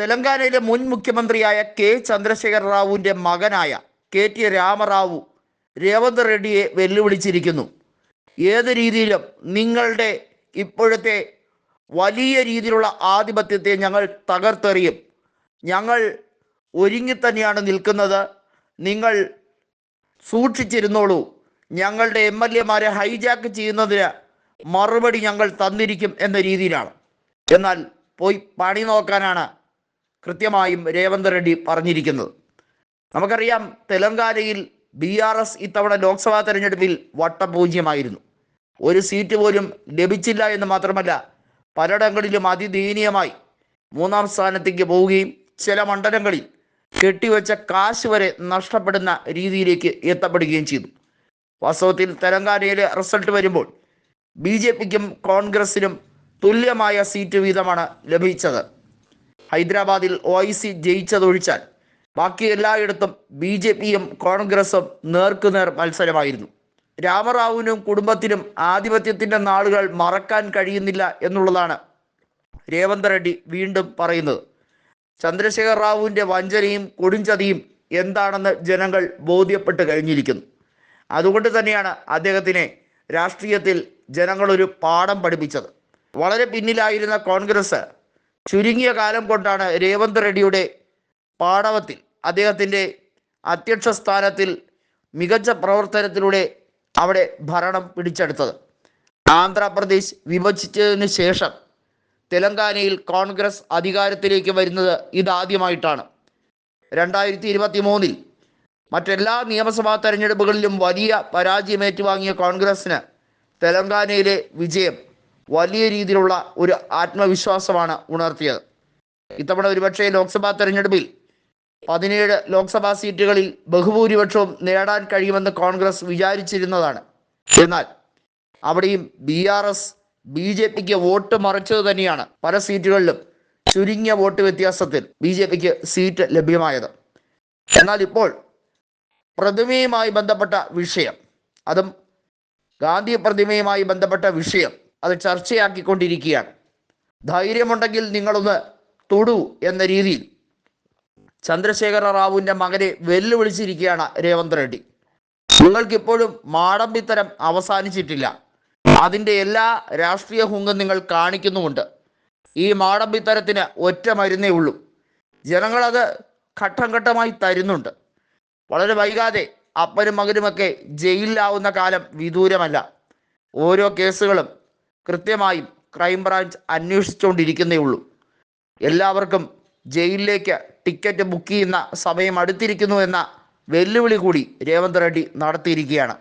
തെലങ്കാനയിലെ മുൻ മുഖ്യമന്ത്രിയായ കെ. ചന്ദ്രശേഖർ റാവുവിന്റെ മകനായ കെ. ടി. രാമറാവു രേവന്ത് റെഡ്ഡിയെ വെല്ലുവിളിച്ചിരിക്കുന്നു. ഏത് രീതിയിലും നിങ്ങളുടെ ഇപ്പോഴത്തെ വലിയ രീതിയിലുള്ള ആധിപത്യത്തെ ഞങ്ങൾ തകർത്തെറിയും. ഞങ്ങൾ ഒരുങ്ങി തന്നെയാണ് നിൽക്കുന്നത്. നിങ്ങൾ സൂക്ഷിച്ചിരുന്നോളൂ. ഞങ്ങളുടെ എം എൽ എമാരെ ഹൈജാക്ക് ചെയ്യുന്നതിന് മറുപടി ഞങ്ങൾ തന്നിരിക്കും എന്ന രീതിയിലാണ്. എന്നാൽ പോയി പണി നോക്കാനാണ് കൃത്യമായും രേവന്ത് റെഡ്ഡി പറഞ്ഞിരിക്കുന്നത്. നമുക്കറിയാം തെലങ്കാനയിൽ ബി ആർ എസ് ഇത്തവണ ലോക്സഭാ തെരഞ്ഞെടുപ്പിൽ വട്ടപൂജ്യമായിരുന്നു. ഒരു സീറ്റ് പോലും ലഭിച്ചില്ല എന്ന് മാത്രമല്ല പലയിടങ്ങളിലും അതിദയനീയമായി മൂന്നാം സ്ഥാനത്തേക്ക് പോവുകയും ചില മണ്ഡലങ്ങളിൽ കെട്ടിവെച്ച കാശ് വരെ നഷ്ടപ്പെടുന്ന രീതിയിലേക്ക് എത്തപ്പെടുകയും ചെയ്തു. വാസ്തവത്തിൽ തെലങ്കാനയിലെ റിസൾട്ട് വരുമ്പോൾ ബി ജെ പിക്കും കോൺഗ്രസിനും തുല്യമായ സീറ്റ് വീതമാണ് ലഭിച്ചത്. ഹൈദരാബാദിൽ ഒ ഐ സി ജയിച്ചതൊഴിച്ചാൽ ബാക്കി എല്ലായിടത്തും ബി ജെ പിയും കോൺഗ്രസും നേർക്കുനേർ മത്സരമായിരുന്നു. രാമറാവുവിനും കുടുംബത്തിനും ആധിപത്യത്തിന്റെ നാളുകൾ മറക്കാൻ കഴിയുന്നില്ല എന്നുള്ളതാണ് രേവന്ത് റെഡ്ഡി വീണ്ടും പറയുന്നത്. ചന്ദ്രശേഖർ റാവുവിന്റെ വഞ്ചനയും കൊടുംചതിയും എന്താണെന്ന് ജനങ്ങൾ ബോധ്യപ്പെട്ട് കഴിഞ്ഞിരിക്കുന്നു. അതുകൊണ്ട് തന്നെയാണ് അദ്ദേഹത്തിനെ രാഷ്ട്രീയത്തിൽ ജനങ്ങളൊരു പാഠം പഠിപ്പിച്ചത്. വളരെ പിന്നിലായിരുന്ന കോൺഗ്രസ് ചുരുങ്ങിയ കാലം കൊണ്ടാണ് രേവന്ത് റെഡ്ഡിയുടെ പാടവത്തിൽ അദ്ദേഹത്തിന്റെ അധ്യക്ഷ സ്ഥാനത്തിൽ മികച്ച പ്രവർത്തനത്തിലൂടെ അവിടെ ഭരണം പിടിച്ചെടുത്തത്. ആന്ധ്രാപ്രദേശ് വിഭജിച്ചതിന് ശേഷം തെലങ്കാനയിൽ കോൺഗ്രസ് അധികാരത്തിലേക്ക് വരുന്നത് ഇതാദ്യമായിട്ടാണ്. രണ്ടായിരത്തി ഇരുപത്തി മൂന്നിൽ മറ്റെല്ലാ നിയമസഭാ തെരഞ്ഞെടുപ്പുകളിലും വലിയ പരാജയം ഏറ്റുവാങ്ങിയ കോൺഗ്രസ്സിന് തെലങ്കാനയിലെ വിജയം വലിയ രീതിയിലുള്ള ഒരു ആത്മവിശ്വാസമാണ് ഉണർത്തിയത്. ഇത്തവണ ഒരുപക്ഷെ ലോക്സഭാ തെരഞ്ഞെടുപ്പിൽ പതിനേഴ് ലോക്സഭാ സീറ്റുകളിൽ ബഹുഭൂരിപക്ഷവും നേടാൻ കഴിയുമെന്ന് കോൺഗ്രസ് വിചാരിച്ചിരുന്നതാണ്. എന്നാൽ അവിടെയും B R S B J പിക്ക് വോട്ട് മറിച്ചത് തന്നെയാണ് പല സീറ്റുകളിലും ചുരുങ്ങിയ വോട്ട് വ്യത്യാസത്തിൽ ബി ജെ പിക്ക് സീറ്റ് ലഭ്യമായത്. എന്നാൽ ഇപ്പോൾ പ്രതിമയുമായി ബന്ധപ്പെട്ട വിഷയം അതും ഗാന്ധി പ്രതിമയുമായി ബന്ധപ്പെട്ട വിഷയം അത് ചർച്ചയാക്കിക്കൊണ്ടിരിക്കുകയാണ്. ധൈര്യമുണ്ടെങ്കിൽ നിങ്ങളൊന്ന് തൊടു എന്ന രീതിയിൽ. ചന്ദ്രശേഖര റാവുവിന്റെ മകനെ വെല്ലുവിളിച്ചിരിക്കുകയാണ് രേവന്ത് റെഡ്ഡി. നിങ്ങൾക്കിപ്പോഴും മാടമ്പിത്തരം അവസാനിച്ചിട്ടില്ല. അതിന്റെ എല്ലാ രാഷ്ട്രീയ ഹുങ്കും നിങ്ങൾ കാണിക്കുന്നുമുണ്ട്. ഈ മാടമ്പിത്തരത്തിന് ഒറ്റ മരുന്നേ ഉള്ളൂ. ജനങ്ങളത് ഘട്ടം ഘട്ടമായി തരുന്നുണ്ട്. വളരെ വൈകാതെ അപ്പനും മകനുമൊക്കെ ജയിലിലാവുന്ന കാലം വിദൂരമല്ല. ഓരോ കേസുകളും കൃത്യമായും ക്രൈംബ്രാഞ്ച് അന്വേഷിച്ചുകൊണ്ടിരിക്കുന്നേ ഉള്ളൂ എല്ലാവർക്കും ജയിലിലേക്ക് ടിക്കറ്റ് ബുക്ക് ചെയ്യുന്ന സമയം അടുത്തിരിക്കുന്നു എന്ന വെല്ലുവിളി കൂടി രേവന്ത് റെഡ്ഡി നടത്തിയിരിക്കുകയാണ്.